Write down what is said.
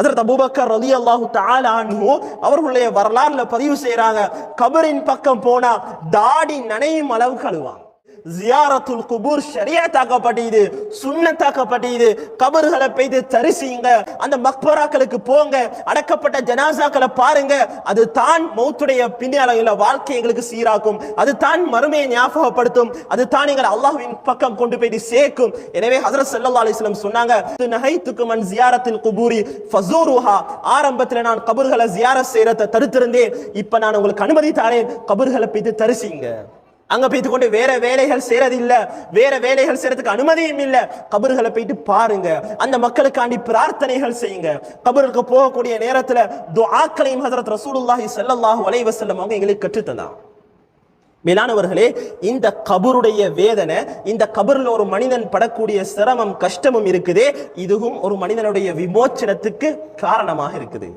அதற்கு அபுபக்கர் ரதி அல்லாஹு அன்ஹு அவர்களுடைய வரலாறுல பதிவு செய்யறாங்க கபரின் பக்கம் போனா தாடி நனையும் அளவு கழுவான் ஜியாரத்துல் குபூர் ஷரியத்தாக்கப்பட்டது சுன்னத்தாக்கப்பட்டது கபர்களை பெய்து தரிசிங்க அந்த மக்பராக்களுக்கு போங்க அடக்கப்பட்ட ஜனாசாக்களை பாருங்க. அது தான் மௌத்துடைய பின்னால வாழ்க்கை எங்களுக்கு சீராக்கும். அது தான் மறுமையை ஞாபகப்படுத்தும். அது தான் எங்களை அல்லாஹ்வின் பக்கம் கொண்டு போய் சேர்க்கும். எனவே ஹசரத் சல்லா அலிஸ்லம் சொன்னாங்க நகைத்துக்கு மண் ஜியாரத்தில் குபூரி ஃபசூருஹா ஆரம்பத்துல நான் கபர்களை ஜியாரத் செய்யறத தடுத்திருந்தேன். இப்ப நான் உங்களுக்கு அனுமதி தாரேன். கபர்களை பெய்து தரிசிங்க. அங்க போய்த்து கொண்டு வேற வேலைகள் செய்யறது இல்ல வேற வேலைகள் செய்யறதுக்கு அனுமதியும் இல்ல. கபர்களை போயிட்டு பாருங்க. அந்த மக்களுக்காண்டி பிரார்த்தனைகள் செய்யுங்க. கபருக்கு போகக்கூடிய நேரத்துல துஆக்களையும் ஹசரத் ரசூலுல்லாஹி ஸல்லல்லாஹு அலைஹி வஸல்லம் அவங்க எங்களுக்கு கற்றுத்தந்தான் மேலானவர்களே இந்த கபருடைய வேதனை இந்த கபரில் ஒரு மனிதன் படக்கூடிய சிரமம் கஷ்டமும் இருக்குது. இதுவும் ஒரு மனிதனுடைய விமோச்சனத்துக்கு காரணமாக இருக்குது.